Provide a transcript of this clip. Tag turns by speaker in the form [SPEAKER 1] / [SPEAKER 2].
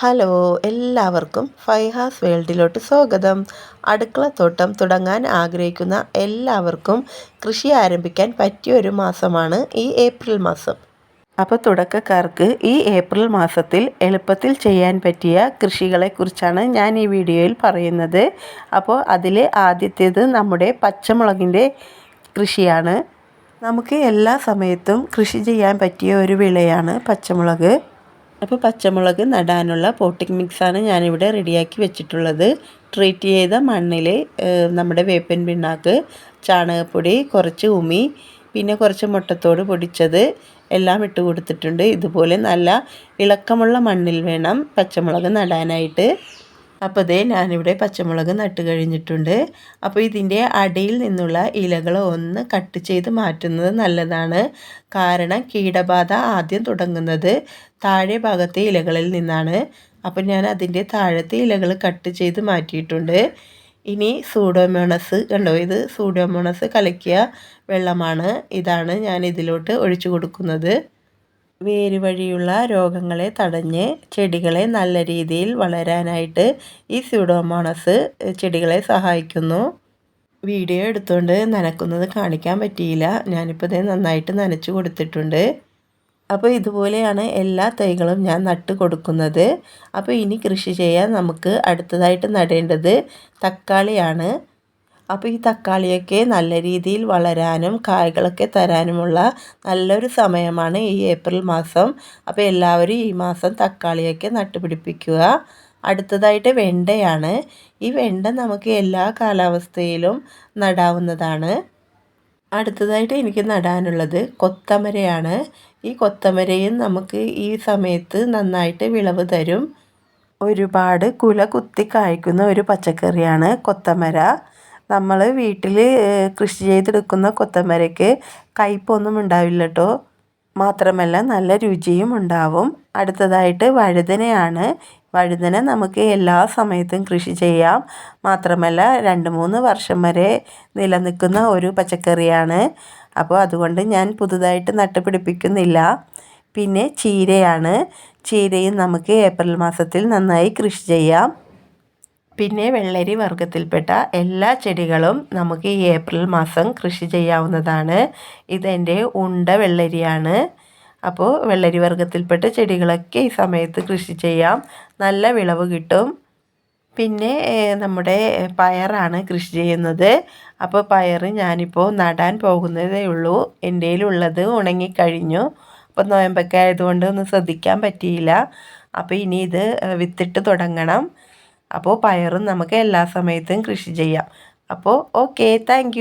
[SPEAKER 1] Hello എല്ലാവർക്കും ഫൈഹാസ് വേൾഡിലോട്ട് സ്വാഗതം. അടുക്കളത്തോട്ടം തുടങ്ങാൻ ആഗ്രഹിക്കുന്ന എല്ലാവർക്കും കൃഷി ആരംഭിക്കാൻ പറ്റിയ ഒരു മാസമാണ് ഈ ഏപ്രിൽ മാസം. അപ്പോൾ തുടക്കക്കാർക്ക് ഈ ഏപ്രിൽ മാസത്തിൽ എളുപ്പത്തിൽ ചെയ്യാൻ പറ്റിയ കൃഷികളെക്കുറിച്ചാണ് ഞാൻ ഈ വീഡിയോയിൽ പറയുന്നത്. അപ്പോൾ അതിൽ ആദ്യത്തേത് നമ്മുടെ പച്ചമുളകിന്റെ കൃഷിയാണ്. നമുക്ക് എല്ലാ സമയത്തും കൃഷി ചെയ്യാൻ പറ്റിയ ഒരു വിളയാണ് പച്ചമുളക്. അപ്പോൾ പച്ചമുളക് നടാനുള്ള പോട്ടിംഗ് മിക്സാണ് ഞാനിവിടെ റെഡിയാക്കി വെച്ചിട്ടുള്ളത്. ട്രീറ്റ് ചെയ്ത മണ്ണിൽ നമ്മുടെ വേപ്പൻ പിണ്ണാക്ക് ചാണകപ്പൊടി കുറച്ച് ഉമി പിന്നെ കുറച്ച് മുട്ടത്തോട് പൊടിച്ചത് എല്ലാം ഇട്ട് കൊടുത്തിട്ടുണ്ട്. ഇതുപോലെ നല്ല ഇളക്കമുള്ള മണ്ണിൽ വേണം പച്ചമുളക് നടാനായിട്ട്. അപ്പോൾ ഇതേ ഞാനിവിടെ പച്ചമുളക് നട്ട് കഴിഞ്ഞിട്ടുണ്ട്. അപ്പോൾ ഇതിന്റെ അടിയിൽ നിന്നുള്ള ഇലകൾ ഒന്ന് കട്ട് ചെയ്ത് മാറ്റുന്നത് നല്ലതാണ്. കാരണം കീടബാധ ആദ്യം തുടങ്ങുന്നത് താഴെ ഭാഗത്തെ ഇലകളിൽ നിന്നാണ്. അപ്പം ഞാൻ അതിന്റെ താഴത്തെ ഇലകൾ കട്ട് ചെയ്ത് മാറ്റിയിട്ടുണ്ട്. ഇനി സൂഡോമോണസ് കണ്ടോ? ഇത് സൂഡോമോണസ് കലക്കിയ വെള്ളമാണ്. ഇതാണ് ഞാൻ ഇതിലോട്ട് ഒഴിച്ചു കൊടുക്കുന്നത്. വേര് വഴിയുള്ള രോഗങ്ങളെ തടഞ്ഞ് ചെടികളെ നല്ല രീതിയിൽ വളരാനായിട്ട് ഈ സ്യൂഡോമോണസ് ചെടികളെ സഹായിക്കുന്നു. വീഡിയോ എടുത്തുകൊണ്ട് നനക്കുന്നത് കാണിക്കാൻ പറ്റിയില്ല. ഞാനിപ്പോൾ ഇത് നന്നായിട്ട് നനച്ചു കൊടുത്തിട്ടുണ്ട്. അപ്പോൾ ഇതുപോലെയാണ് എല്ലാ തൈകളും ഞാൻ നട്ട് കൊടുക്കുന്നത്. അപ്പോൾ ഇനി കൃഷി ചെയ്യാൻ നമുക്ക് അടുത്തതായിട്ട് നടേണ്ടത് തക്കാളിയാണ്. അപ്പോൾ ഈ തക്കാളിയൊക്കെ നല്ല രീതിയിൽ വളരാനും കായ്കളൊക്കെ തരാനുമുള്ള നല്ലൊരു സമയമാണ് ഈ ഏപ്രിൽ മാസം. അപ്പോൾ എല്ലാവരും ഈ മാസം തക്കാളിയൊക്കെ നട്ടുപിടിപ്പിക്കുക. അടുത്തതായിട്ട് വെണ്ടയാണ്. ഈ വെണ്ട നമുക്ക് എല്ലാ കാലാവസ്ഥയിലും നടാവുന്നതാണ്. അടുത്തതായിട്ട് എനിക്ക് നടാനുള്ളത് കൊത്തമരയാണ്. ഈ കൊത്തമരയും നമുക്ക് ഈ സമയത്ത് നന്നായിട്ട് വിളവ് തരും. ഒരുപാട് കുല കുത്തി കായ്ക്കുന്ന ഒരു പച്ചക്കറിയാണ് കൊത്തമര. നമ്മൾ വീട്ടിൽ കൃഷി ചെയ്തെടുക്കുന്ന കൊത്തമരയ്ക്ക് കയ്പൊന്നും ഉണ്ടാവില്ല കേട്ടോ മാത്രമല്ല നല്ല രുചിയും ഉണ്ടാവും. അടുത്തതായിട്ട് വഴുതനയാണ്. വഴുതന നമുക്ക് എല്ലാ സമയത്തും കൃഷി ചെയ്യാം. മാത്രമല്ല രണ്ട് മൂന്ന് വർഷം വരെ നിലനിൽക്കുന്ന ഒരു പച്ചക്കറിയാണ്. അപ്പോൾ അതുകൊണ്ട് ഞാൻ പുതുതായിട്ട് നട്ടുപിടിപ്പിക്കുന്നില്ല. പിന്നെ ചീരയാണ്. ചീരയും നമുക്ക് ഏപ്രിൽ മാസത്തിൽ നന്നായി കൃഷി ചെയ്യാം. പിന്നെ വെള്ളരി വർഗത്തിൽപ്പെട്ട എല്ലാ ചെടികളും നമുക്ക് ഈ ഏപ്രിൽ മാസം കൃഷി ചെയ്യാവുന്നതാണ്. ഇതെന്റെ ഉണ്ട വെള്ളരിയാണ്. അപ്പോൾ വെള്ളരി വർഗത്തിൽപ്പെട്ട ചെടികളൊക്കെ ഈ സമയത്ത് കൃഷി ചെയ്യാം. നല്ല വിളവ് കിട്ടും. പിന്നെ നമ്മുടെ പയറാണ് കൃഷി ചെയ്യുന്നത്. അപ്പോൾ പയർ ഞാനിപ്പോൾ നടാൻ പോകുന്നതേ ഉള്ളൂ. എന്റെ ഉള്ളത് ഉണങ്ങിക്കഴിഞ്ഞു. അപ്പോൾ നോയമ്പൊക്കെ ആയതുകൊണ്ട് ഒന്നും ശ്രദ്ധിക്കാൻ പറ്റിയില്ല. അപ്പോൾ ഇനി ഇത് വിത്തിട്ട് തുടങ്ങണം. അപ്പോൾ പയറും നമുക്ക് എല്ലാ സമയത്തും കൃഷി ചെയ്യാം. അപ്പോൾ ഓക്കെ താങ്ക്